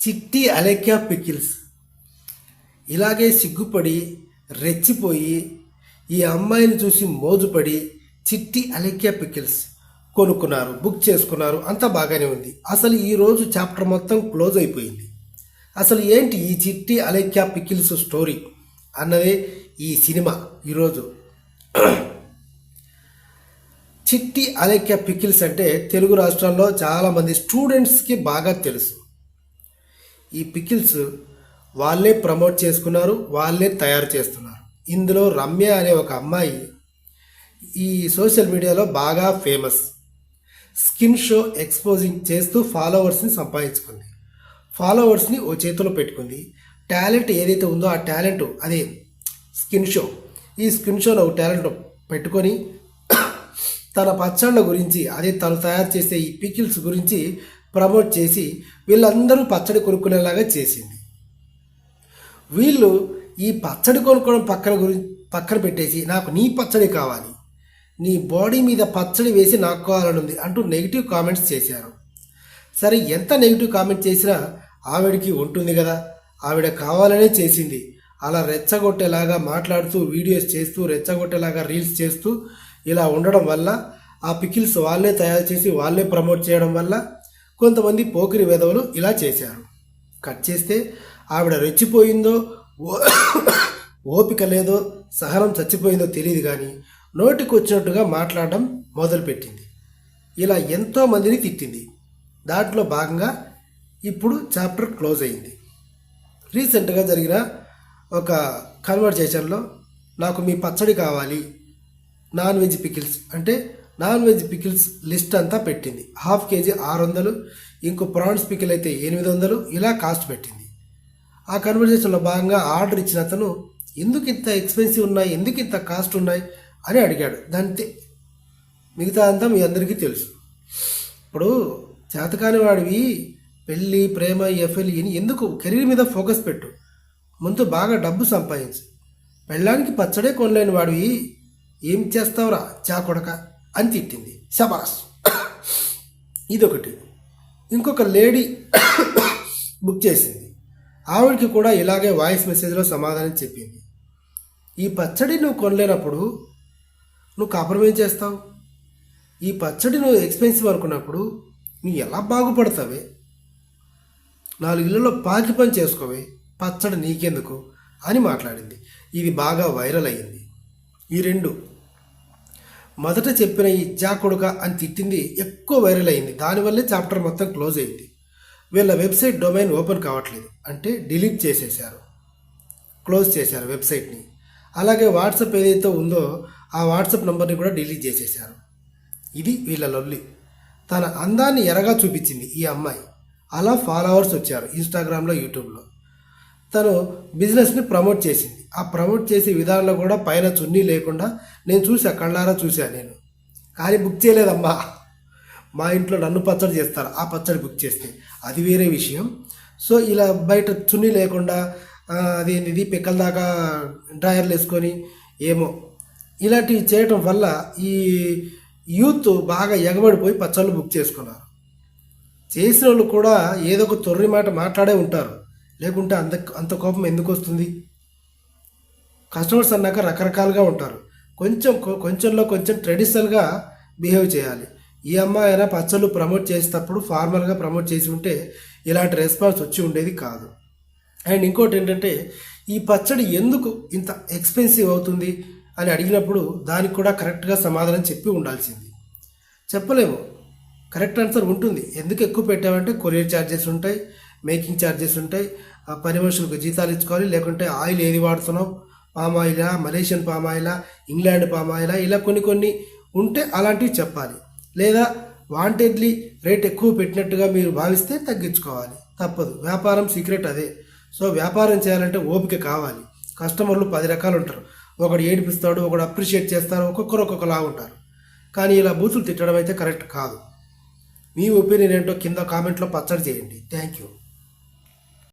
చిట్టి అలెక్యా పికిల్స్. ఇలాగే సిగ్గుపడి రెచ్చిపోయి ఈ అమ్మాయిని చూసి మోజుపడి చిట్టి అలెక్యా పికిల్స్ కొనుక్కున్నారు బుక్ చేసుకున్నారు అంతా బాగానే ఉంది. అసలు ఈరోజు చాప్టర్ మొత్తం క్లోజ్ అయిపోయింది. అసలు ఏంటి ఈ చిట్టి అలెక్యా పికిల్స్ స్టోరీ అన్నదే ఈ సినిమా ఈరోజు. చిట్టి అలెక్య పికిల్స్ అంటే తెలుగు రాష్ట్రాల్లో చాలామంది స్టూడెంట్స్కి బాగా తెలుసు. ఈ పికిల్స్ వాళ్ళే ప్రమోట్ చేసుకున్నారు వాళ్ళే తయారు చేస్తున్నారు. ఇందులో రమ్య అనే ఒక అమ్మాయి ఈ సోషల్ మీడియాలో బాగా ఫేమస్. స్కిన్ షో ఎక్స్పోజింగ్ చేస్తూ ఫాలోవర్స్ని సంపాదించుకుంది. ఫాలోవర్స్ని ఓ చేతిలో పెట్టుకుంది. టాలెంట్ ఏదైతే ఉందో ఆ టాలెంట్ అదే స్కిన్ షో. ఈ స్కిన్ షోలో ఒక టాలెంట్ పెట్టుకొని తన పచ్చళ్ళ గురించి అదే తను తయారు చేసే ఈ పికిల్స్ గురించి ప్రమోట్ చేసి వీళ్ళందరూ పచ్చడి కొనుక్కునేలాగా చేసింది. వీళ్ళు ఈ పచ్చడి కొనుక్కోవడం పక్కన గురి పక్కన పెట్టేసి నాకు నీ పచ్చడి కావాలి. నీ బాడీ మీద పచ్చడి వేసి నాకు కావాలనుంది అంటూ నెగిటివ్ కామెంట్స్ చేశారు. సరే ఎంత నెగిటివ్ కామెంట్ చేసినా ఆవిడకి ఉంటుంది కదా ఆవిడ కావాలనే చేసింది. అలా రెచ్చగొట్టేలాగా మాట్లాడుతూ వీడియోస్ చేస్తూ రెచ్చగొట్టేలాగా రీల్స్ చేస్తూ ఇలా ఉండడం వల్ల ఆ పికిల్స్ వాళ్ళే తయారు చేసి వాళ్ళే ప్రమోట్ చేయడం వల్ల కొంతమంది పోకిరి వెధవలు ఇలా చేశారు. కట్ చేస్తే ఆవిడ రెచ్చిపోయిందో ఓ- ఓపిక లేదో సహనం చచ్చిపోయిందో తెలియదు కానీ నోటికి వచ్చినట్టుగా మాట్లాడడం మొదలుపెట్టింది. ఇలా ఎంతో మందిని తిట్టింది. దాంట్లో భాగంగా ఇప్పుడు చాప్టర్ క్లోజ్ అయింది. రీసెంట్గా జరిగిన ఒక కన్వర్జేషన్లో నాకు మీ పచ్చడి కావాలి నాన్ వెజ్ పికిల్స్ అంటే నాన్ వెజ్ పికిల్స్ లిస్ట్ అంతా పెట్టింది. హాఫ్ కేజీ ఆరు వందలు ఇంకో ప్రాన్స్ పికిల్ అయితే ఎనిమిది వందలు ఇలా కాస్ట్ పెట్టింది. ఆ కన్వర్జేషన్లో భాగంగా ఆర్డర్ ఇచ్చిన అతను ఎందుకు ఇంత ఎక్స్పెన్సివ్ ఉన్నాయి? ఎందుకు ఇంత కాస్ట్ ఉన్నాయి? అని అడిగాడు. దాంతే మిగతా అంతా మీ అందరికీ తెలుసు. ఇప్పుడు చేతకాని వాడివి పెళ్ళి ప్రేమ ఎఫ్ఎల్ ఎందుకు కెరీర్ మీద ఫోకస్ పెట్టు. ముందు బాగా డబ్బు సంపాదించు. పెళ్ళానికి పచ్చడే కొనలేని వాడివి ఏం చేస్తావురా? చా కొడక. అని తిట్టింది. శబాస్. ఇదొకటి. ఇంకొక లేడీ బుక్ చేసింది. ఆవిడకి కూడా ఇలాగే వాయిస్ మెసేజ్లో సమాధానం చెప్పింది. ఈ పచ్చడి నువ్వు కొనలేనప్పుడు నువ్వు కాపురం చేస్తావు? ఈ పచ్చడి నువ్వు ఎక్స్పెన్సివ్ అనుకున్నప్పుడు నువ్వు ఎలా బాగుపడతావే? నాలుగు ఇళ్ళలో పాకి పని చేసుకోవే పచ్చడి నీకెందుకు? అని మాట్లాడింది. ఇది బాగా వైరల్ అయ్యింది. ఈ రెండు. మొదట చెప్పిన ఈ జా కొడుక అని తిట్టింది ఎక్కువ వైరల్ అయింది. దానివల్లే చాప్టర్ మొత్తం క్లోజ్ అయింది. వీళ్ళ వెబ్సైట్ డొమైన్ ఓపెన్ కావట్లేదు. అంటే డిలీట్ చేసేశారు. క్లోజ్ చేశారు వెబ్సైట్ని. అలాగే వాట్సాప్ ఏదైతే ఉందో ఆ వాట్సాప్ నెంబర్ని కూడా డిలీట్ చేసేశారు. ఇది వీళ్ళ లొల్లి. తన అందాన్ని ఎరగా చూపించింది ఈ అమ్మాయి. అలా ఫాలోవర్స్ వచ్చారు ఇన్స్టాగ్రామ్లో యూట్యూబ్లో. తను బిజినెస్ని ప్రమోట్ చేసింది. ఆ ప్రమోట్ చేసే విధానంలో కూడా పైన చున్నీ లేకుండా నేను చూసా కళ్ళారా చూసా నేను. కానీ బుక్ చేయలేదమ్మా. మా ఇంట్లో నన్ను పచ్చడి చేస్తారు ఆ పచ్చడి బుక్ చేస్తే. అది వేరే విషయం. సో ఇలా బయట చున్నీ లేకుండా అదేంటిది పిక్కల దాకా డ్రాయర్లు వేసుకొని ఏమో. ఇలాంటివి చేయటం వల్ల ఈ యూత్ బాగా ఎగబడిపోయి పచ్చళ్ళు బుక్ చేసుకున్నారు. చేసిన వాళ్ళు కూడా ఏదో ఒక తొర్రి మాట మాట్లాడే ఉంటారు. లేకుంటే అంత అంత కోపం ఎందుకు వస్తుంది? కస్టమర్స్ అన్నాక రకరకాలుగా ఉంటారు. కొంచెం కొ- కొంచెంలో కొంచెం ట్రెడిషనల్గా బిహేవ్ చేయాలి. ఈ అమ్మాయి అయినా పచ్చళ్ళు ప్రమోట్ చేసేటప్పుడు ఫార్మల్గా ప్రమోట్ చేసి ఉంటే ఇలాంటి రెస్పాన్స్ వచ్చి ఉండేది కాదు. అండ్ ఇంకోటి ఏంటంటే ఈ పచ్చడి ఎందుకు ఇంత ఎక్స్పెన్సివ్ అవుతుంది అని అడిగినప్పుడు దానికి కూడా కరెక్ట్గా సమాధానం చెప్పి ఉండాల్సింది. చెప్పలేము. కరెక్ట్ ఆన్సర్ ఉంటుంది. ఎందుకు ఎక్కువ పెట్టామంటే కొరియర్ ఛార్జెస్ ఉంటాయి. మేకింగ్ ఛార్జెస్ ఉంటాయి. ఆ పని మనుషులకు జీతాలు ఇచ్చుకోవాలి. లేకుంటే ఆయిల్ ఏది వాడుతున్నాం పామ్ ఆయిలా మలేషియన్ పామ్ ఆయిలా ఇంగ్లాండ్ పామ్ ఆయిలా ఇలా కొన్ని కొన్ని ఉంటే అలాంటివి చెప్పాలి. లేదా వాంటెడ్లీ రేట్ ఎక్కువ పెట్టినట్టుగా మీరు భావిస్తే తగ్గించుకోవాలి. తప్పదు. వ్యాపారం సీక్రెట్ అదే. సో వ్యాపారం చేయాలంటే ఓపిక కావాలి. కస్టమర్లు పది రకాలు ఉంటారు. ఒకడు ఏడిపిస్తాడు ఒకడు అప్రిషియేట్ చేస్తారు ఒక్కొక్కరు ఒక్కొక్కలా ఉంటారు. కానీ ఇలా బూతులు తిట్టడం అయితే కరెక్ట్ కాదు. మీ ఒపీనియన్ ఏంటో కింద కామెంట్లో పచ్చడి చేయండి. Thank you.